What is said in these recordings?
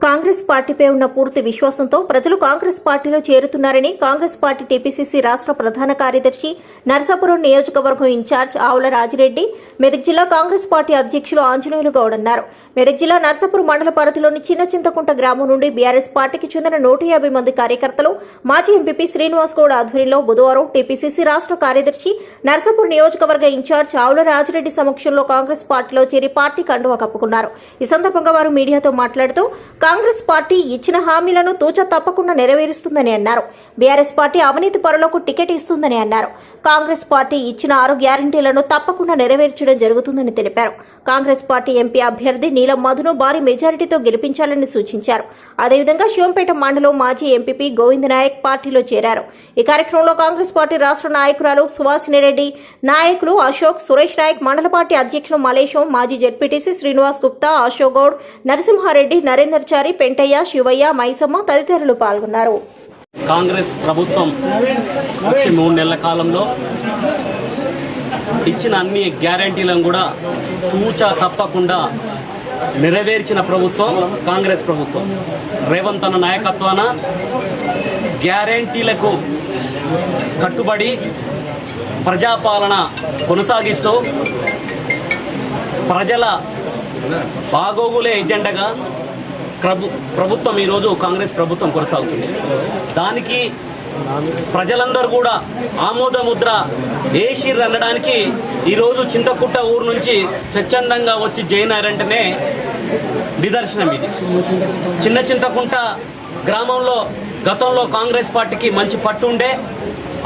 కాంగ్రెస్ పార్టీపై ఉన్న పూర్తి విశ్వాసంతో ప్రజలు కాంగ్రెస్ పార్టీలో చేరుతున్నారని కాంగ్రెస్ పార్టీ టీపీసీసీ రాష్ట్ర ప్రధాన కార్యదర్శి నరసాపురం నియోజకవర్గం ఇన్ఛార్జ్ ఆవుల రాజిరెడ్డి మెదక్ జిల్లా కాంగ్రెస్ పార్టీ అధ్యక్షులు ఆంజనేయులు గౌడ్ అన్నారు. మెదక్ జిల్లా నర్సాపూర్ మండల పరిధిలోని చిన్న చింతకుంట గ్రామం నుండి బీఆర్ఎస్ పార్టీకి చెందిన నూట యాభై మంది కార్యకర్తలు మాజీ ఎంపీ శ్రీనివాస్ గౌడ్ ఆధ్వర్యంలో బుధవారం టీపీసీసీ రాష్ట్ర కార్యదర్శి నర్సాపూర్ నియోజకవర్గ ఇన్ఛార్జ్ ఆవుల రాజిరెడ్డి సమక్షంలో కాంగ్రెస్ పార్టీలో చేరి పార్టీ కండువా కప్పుకున్నారు. ఈ సందర్భంగా వారు మీడియాతో మాట్లాడుతూ కాంగ్రెస్ పార్టీ ఇచ్చిన హామీలను తూచ తప్పకుండా నెరవేరుస్తుందని అన్నారు. బీఆర్ఎస్ పార్టీ అవినీతి పరులకు టికెట్ ఇస్తుందని అన్నారు. కాంగ్రెస్ పార్టీ ఇచ్చిన ఆరు గ్యారంటీలను తప్పకుండా నెరవేర్చడం జరుగుతుందని తెలిపారు. కాంగ్రెస్ పార్టీ ఎంపీ అభ్యర్థి నీల మధును భారీ మెజారిటీతో గెలిపించాలని సూచించారు. అదేవిధంగా శివంపేట మండలం మాజీ ఎంపీపీ గోవింద్ నాయక్ పార్టీలో చేరారు. ఈ కార్యక్రమంలో కాంగ్రెస్ పార్టీ రాష్ట్ర నాయకురాలు సువాసిని రెడ్డి నాయకులు అశోక్ సురేష్ నాయక్ మండల పార్టీ అధ్యక్షులు మలేశం మాజీ జడ్పీటీసీ శ్రీనివాస్ గుప్తా అశోక్ గౌడ్ నరసింహారెడ్డి నరేందర్ చారి పెంటయ్య శివయ్య మైసమ్మ తదితరులు పాల్గొన్నారు. కాంగ్రెస్ ప్రభుత్వం వచ్చి మూడు నెలల కాలంలో ఇచ్చిన అన్ని గ్యారంటీలను కూడా తూచా తప్పకుండా నెరవేర్చిన ప్రభుత్వం కాంగ్రెస్ ప్రభుత్వం. రేవంత్ అన్న నాయకత్వాన గ్యారంటీలకు కట్టుబడి ప్రజాపాలన కొనసాగిస్తూ ప్రజల బాగోగులే ఎజెండాగా ప్రభు ప్రభుత్వం ఈరోజు కాంగ్రెస్ ప్రభుత్వం కొనసాగుతుంది. దానికి ప్రజలందరూ కూడా ఆమోదముద్ర వేసిర్రు అనడానికి ఈరోజు చింతకుట్ట ఊరు నుంచి స్వచ్ఛందంగా వచ్చి జైనారంటేనే అయ్యారంటేనే నిదర్శనం ఇది. చిన్న చింతకుంట గ్రామంలో గతంలో కాంగ్రెస్ పార్టీకి మంచి పట్టు ఉండే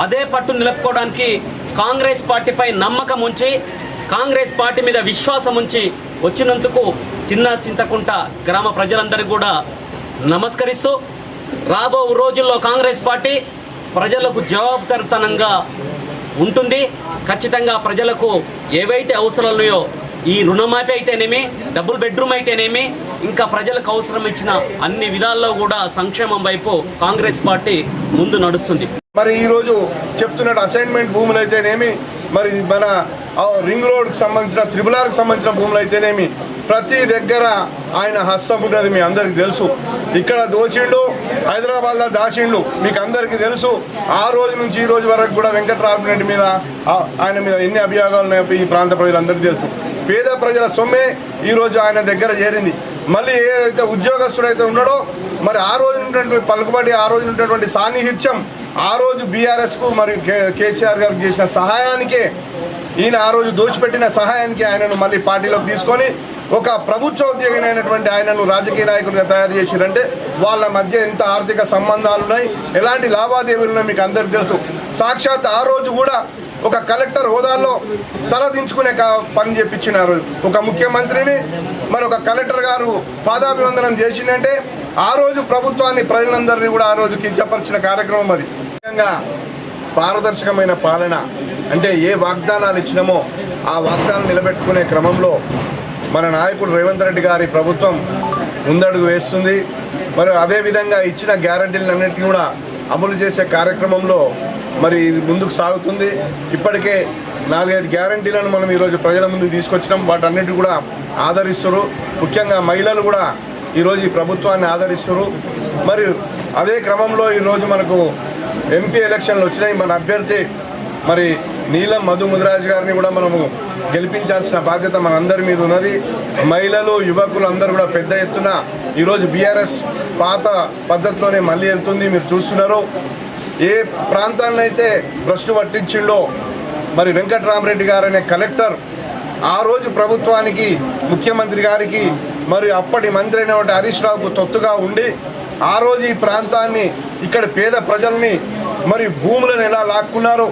అదే పట్టు నిలుపుకోవడానికి కాంగ్రెస్ పార్టీపై నమ్మకం ఉంచి కాంగ్రెస్ పార్టీ మీద విశ్వాసం ఉంచి వచ్చినందుకు చిన్న చింతకుంట గ్రామ ప్రజలందరికీ కూడా నమస్కరిస్తూ రాబో రోజుల్లో కాంగ్రెస్ పార్టీ ప్రజలకు జవాబుదారితనంగా ఉంటుంది. ఖచ్చితంగా ప్రజలకు ఏవైతే అవసరాలు ఉన్నాయో ఈ రుణమాఫీ అయితేనేమి డబుల్ బెడ్రూమ్ అయితేనేమి ఇంకా ప్రజలకు అవసరం ఇచ్చిన అన్ని విధాల్లో కూడా సంక్షేమం వైపు కాంగ్రెస్ పార్టీ ముందు నడుస్తుంది. మరి ఈరోజు చెప్తున్నట్టు అసైన్మెంట్ భూములు అయితేనేమి మరి మన రింగ్ రోడ్కి సంబంధించిన త్రిబుల్ సంబంధించిన భూములు అయితేనేమి ప్రతి దగ్గర ఆయన హస్తం ఉన్నది మీ అందరికి తెలుసు. ఇక్కడ దోషిండు హైదరాబాద్లో దాసిండ్లు మీకు అందరికీ తెలుసు ఆ రోజు నుంచి ఈ రోజు వరకు కూడా వెంకట్రామరెడ్డి మీద ఆయన మీద ఎన్ని అభియోగాలు ఉన్నాయో ఈ ప్రాంత ప్రజలందరికీ తెలుసు. పేద ప్రజల సొమ్మే ఈరోజు ఆయన దగ్గర చేరింది. మళ్ళీ ఏదైతే ఉద్యోగస్తుడైతే ఉన్నాడో మరి ఆ రోజు ఉన్నటువంటి పలుకుబడి ఆ రోజు ఉన్నటువంటి సాన్నిహిత్యం ఆ రోజు బీఆర్ఎస్కు మరియు కే కేసీఆర్ గారికి చేసిన సహాయానికే ఈయన ఆ రోజు దోచిపెట్టిన సహాయానికి ఆయనను మళ్ళీ పార్టీలోకి తీసుకొని ఒక ప్రభుత్వ ఉద్యోగినైనటువంటి ఆయనను రాజకీయ నాయకుడిగా తయారు చేసిరంటే వాళ్ళ మధ్య ఎంత ఆర్థిక సంబంధాలు ఉన్నాయి ఎలాంటి లావాదేవీలు ఉన్నాయి మీకు అందరికీ తెలుసు. సాక్షాత్ ఆ రోజు కూడా ఒక కలెక్టర్ హోదాలో తల దించుకునే పని పని చేపించినారు. ఒక ముఖ్యమంత్రిని మరి ఒక కలెక్టర్ గారు పాదాభివందనం చేసిందంటే ఆ రోజు ప్రభుత్వాన్ని ప్రజలందరినీ కూడా ఆ రోజు కించపరిచిన కార్యక్రమం అది. ముఖ్యంగా పారదర్శకమైన పాలన అంటే ఏ వాగ్దానాలు ఇచ్చినామో ఆ వాగ్దానాలు నిలబెట్టుకునే క్రమంలో మన నాయకుడు రేవంత్ రెడ్డి గారి ప్రభుత్వం ముందడుగు వేస్తుంది. మరి అదేవిధంగా ఇచ్చిన గ్యారంటీలన్నింటినీ కూడా అమలు చేసే కార్యక్రమంలో మరి ముందుకు సాగుతుంది. ఇప్పటికే నాలుగైదు గ్యారంటీలను మనం ఈరోజు ప్రజల ముందుకు తీసుకొచ్చినాం. వాటన్నిటి కూడా ఆదరిస్తారు. ముఖ్యంగా మహిళలు కూడా ఈరోజు ఈ ప్రభుత్వాన్ని ఆదరిస్తారు. మరి అదే క్రమంలో ఈరోజు మనకు ఎంపీ ఎలక్షన్లు వచ్చినాయి. మన అభ్యర్థి మరి నీలం మధు ముదిరాజ్ గారిని కూడా మనము గెలిపించాల్సిన బాధ్యత మనందరి మీద ఉన్నది. మహిళలు యువకులు అందరూ కూడా పెద్ద ఎత్తున ఈరోజు బీఆర్ఎస్ పాత పద్ధతిలోనే మళ్ళీ వెళ్తుంది. మీరు చూస్తున్నారు. ఏ ప్రాంతాన్ని అయితే భ్రష్టు పట్టించిండో మరి వెంకట్రామరెడ్డి గారు అనే కలెక్టర్ ఆ రోజు ప్రభుత్వానికి ముఖ్యమంత్రి గారికి మరి అప్పటి మంత్రి అయినటువంటి హరీష్ రావుకు తొత్తుగా ఉండి ఆ రోజు ఈ ప్రాంతాన్ని ఇక్కడ పేద ప్రజల్ని మరి భూములను ఎలా లాక్కున్నారు?